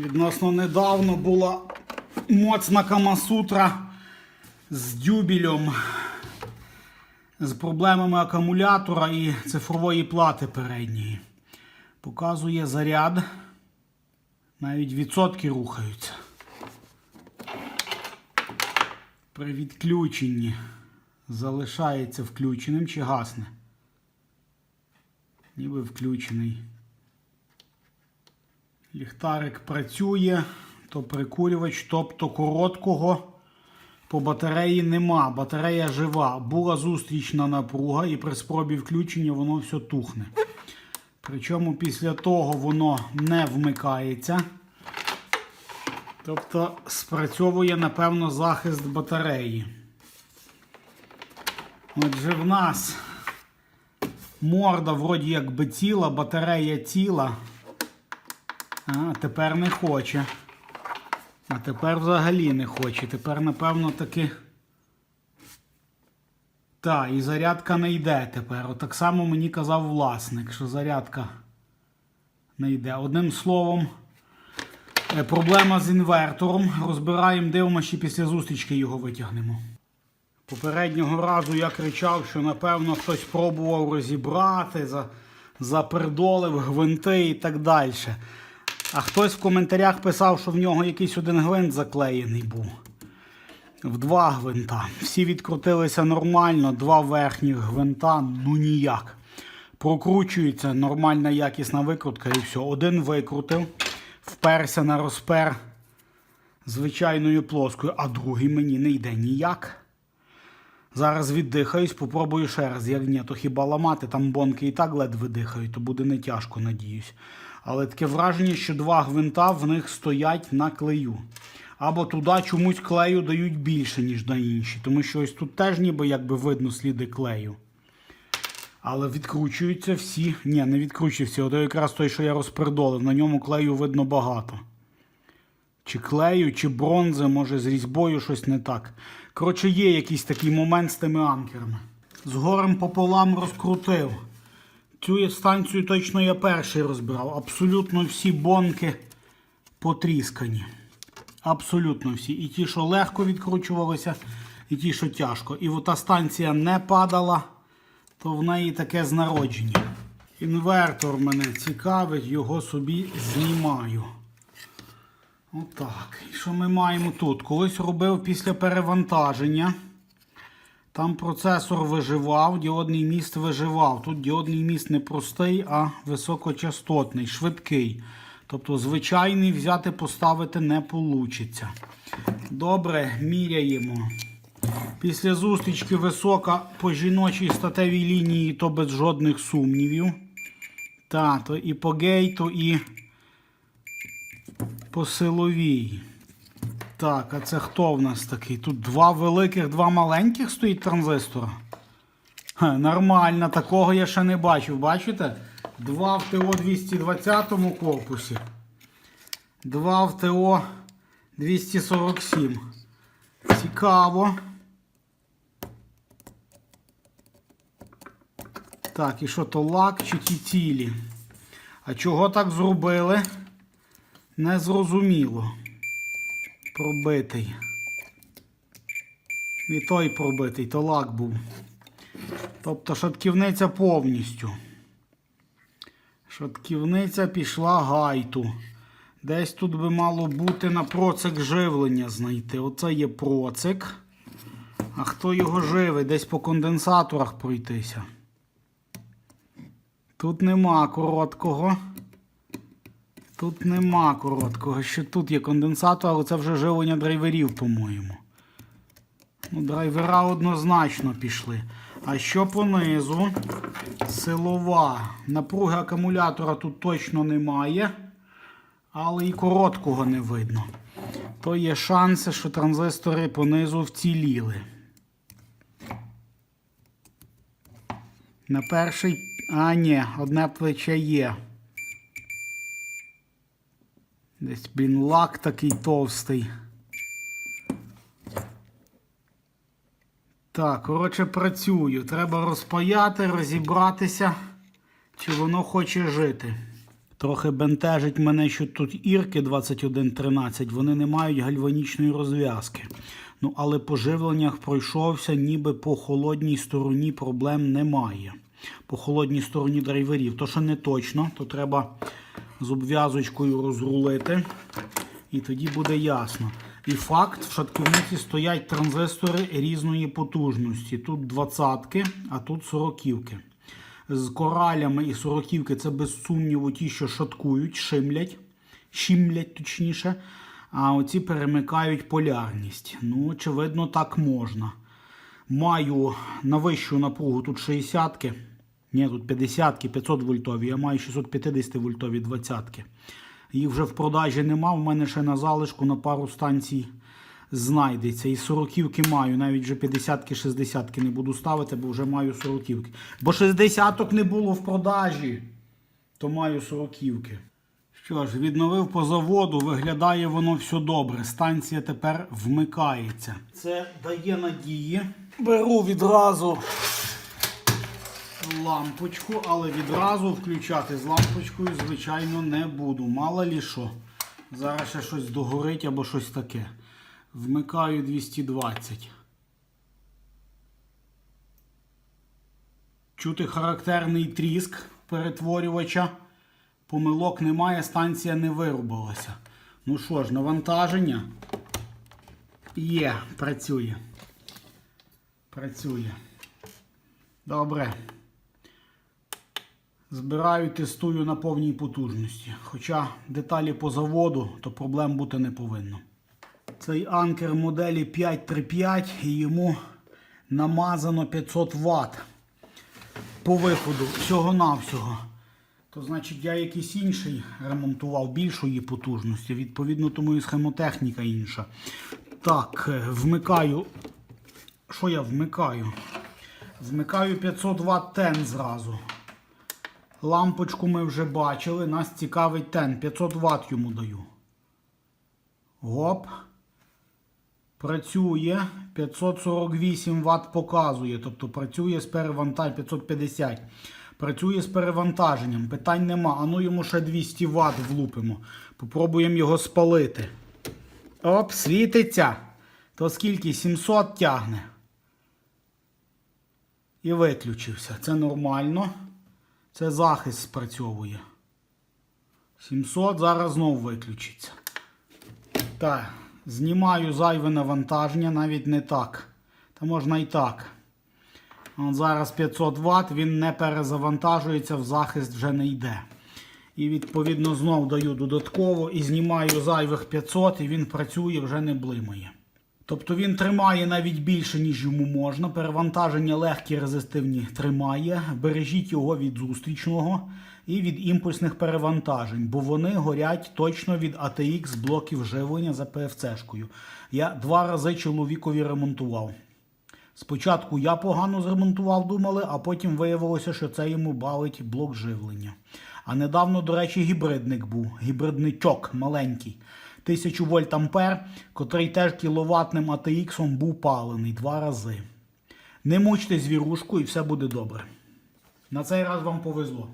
Відносно недавно була моцна Камасутра з дюбелем, з проблемами акумулятора і цифрової плати передньої. Показує заряд. Навіть відсотки рухаються. При відключенні залишається включеним чи гасне. Ніби включений. Ліхтарик працює, то прикурювач, тобто короткого по батареї нема. Батарея жива. Була зустрічна напруга, і при спробі включення воно все тухне. Причому після того воно не вмикається. Тобто спрацьовує, напевно, захист батареї. Отже, в нас морда вроді як би ціла, батарея ціла. А, тепер не хоче. А тепер взагалі не хоче. Тепер, напевно, таки. Так, і зарядка не йде тепер. От так само мені казав власник, що зарядка не йде. Одним словом, е, проблема з інвертором. Розбираємо, дивимося, чи після зустрічки його витягнемо. Попереднього разу я кричав, що напевно хтось пробував розібрати, запердолив гвинти і так далі. А хтось в коментарях писав, що в нього якийсь один гвинт заклеєний був. В два гвинта. Всі відкрутилися нормально, два верхніх гвинта, ну ніяк. Прокручується нормальна якісна викрутка і все. Один викрутив, вперся на розпер звичайною плоскою, а другий мені не йде ніяк. Зараз віддихаюсь, попробую ще раз. Як ні, то хіба ламати, там бонки і так ледве дихають, то буде не тяжко, надіюсь. Але таке враження, що два гвинта в них стоять на клею. Або туди чомусь клею дають більше, ніж на інші. Тому що ось тут теж ніби якби видно сліди клею. Але відкручуються всі. Ні, не відкручуються. Ото якраз той, що я розпердолив. На ньому клею видно багато. Чи клею, чи бронзи, може з різьбою щось не так. Коротше, є якийсь такий момент з тими анкерами. З горем пополам розкрутив. Цю станцію точно я перший розбирав. Абсолютно всі бонки потріскані. Абсолютно всі. І ті, що легко відкручувалися, і ті, що тяжко. І ота станція не падала, то в неї таке з народження. Інвертор мене цікавить, його собі знімаю. Отак. І що ми маємо тут? Колись робив після перевантаження. Там процесор виживав, діодний міст виживав. Тут діодний міст не простий, а високочастотний, швидкий. Тобто звичайний взяти поставити не вийде. Добре, міряємо. Після зустрічки висока по жіночій статевій лінії, то без жодних сумнівів. Та, то і по гейту, і по силовій. Так, а це хто в нас такий? Тут два великих, два маленьких стоїть транзистора. Ха, нормально, такого я ще не бачив. Бачите? Два в ТО 220 корпусі. Два в ТО 247. Цікаво. Так, і що то лак чи ті цілі? А чого так зробили? Незрозуміло. Пробитий. І той пробитий, то лак був. Тобто шатківниця повністю. Шатківниця пішла гайту. Десь тут би мало бути на процик живлення знайти. Оце є процик. А хто його живить? Десь по конденсаторах пройтися. Тут нема короткого. Тут нема короткого. Ще тут є конденсатор, але це вже живлення драйверів, по-моєму. Ну, драйвера однозначно пішли. А що понизу? Силова. Напруги акумулятора тут точно немає. Але і короткого не видно. То є шанси, що транзистори понизу вціліли. На перший. А, ні, одне плече є. Десь, блін, лак такий товстий. Так, коротше, працюю. Треба розпаяти, розібратися, чи воно хоче жити. Трохи бентежить мене, що тут ірки 2113, вони не мають гальванічної розв'язки. Ну, але по живленнях пройшовся, ніби по холодній стороні проблем немає. По холодній стороні драйверів. То, що не точно, то треба з обв'язочкою розрулити. І тоді буде ясно. І факт, в шатківниці стоять транзистори різної потужності. Тут двадцятки, а тут сороківки. З коралями і сороківки це без сумніву ті, що шаткують, шимлять, щімлять точніше. А оці перемикають полярність. Ну, очевидно, так можна. Маю на вищу напругу тут 60-ки. Ні, тут 50-ки, 500 вольтові. Я маю 650 вольтові 20-ки. Їх вже в продажі нема. В мене ще на залишку на пару станцій знайдеться. І 40-ки маю. Навіть вже 50-ки, 60-ки не буду ставити, бо вже маю 40-ки. Бо 60-ок не було в продажі. То маю 40-ки. Що ж, відновив по заводу, виглядає воно все добре. Станція тепер вмикається. Це дає надії. Беру відразу лампочку, але відразу включати з лампочкою, звичайно, не буду. Мало лі що. Зараз ще щось догорить або щось таке. Вмикаю 220. Чути характерний тріск перетворювача. Помилок немає, станція не вирубилася. Ну що ж, навантаження є, працює. Працює. Добре. Збираю, тестую на повній потужності. Хоча деталі по заводу, то проблем бути не повинно. Цей анкер моделі 535 і йому намазано 500 Вт по виходу всього-навсього. То значить я якийсь інший ремонтував більшої потужності. Відповідно, тому і схемотехніка інша. Так, е, вмикаю. Що я вмикаю? Вмикаю 500 Вт тен зразу. Лампочку ми вже бачили. Нас цікавить тен. 500 Вт йому даю. Гоп. Працює. 548 Вт показує. Тобто працює з перевантаженням 550. Працює з перевантаженням. Питань нема. А ну йому ще 200 Вт влупимо. Попробуємо його спалити. Оп, світиться. То скільки? 700 тягне. І виключився. Це нормально. Це захист спрацьовує. 700 зараз знову виключиться. Так, знімаю зайве навантаження, навіть не так. Та можна і так. От зараз 500 Вт, він не перезавантажується, в захист вже не йде. І відповідно знову даю додатково і знімаю зайвих 500 і він працює, вже не блимає. Тобто він тримає навіть більше, ніж йому можна. Перевантаження легкі, резистивні тримає. Бережіть його від зустрічного і від імпульсних перевантажень, бо вони горять точно від ATX блоків живлення за ПФЦ-шкою. Я два рази чоловікові ремонтував. Спочатку я погано зремонтував, думали, а потім виявилося, що це йому балить блок живлення. А недавно, до речі, гібридник був, гібридничок маленький. 1000 вольт ампер, котрий теж кіловатним ATX був палений два рази. Не мучте звірушку і все буде добре. На цей раз вам повезло.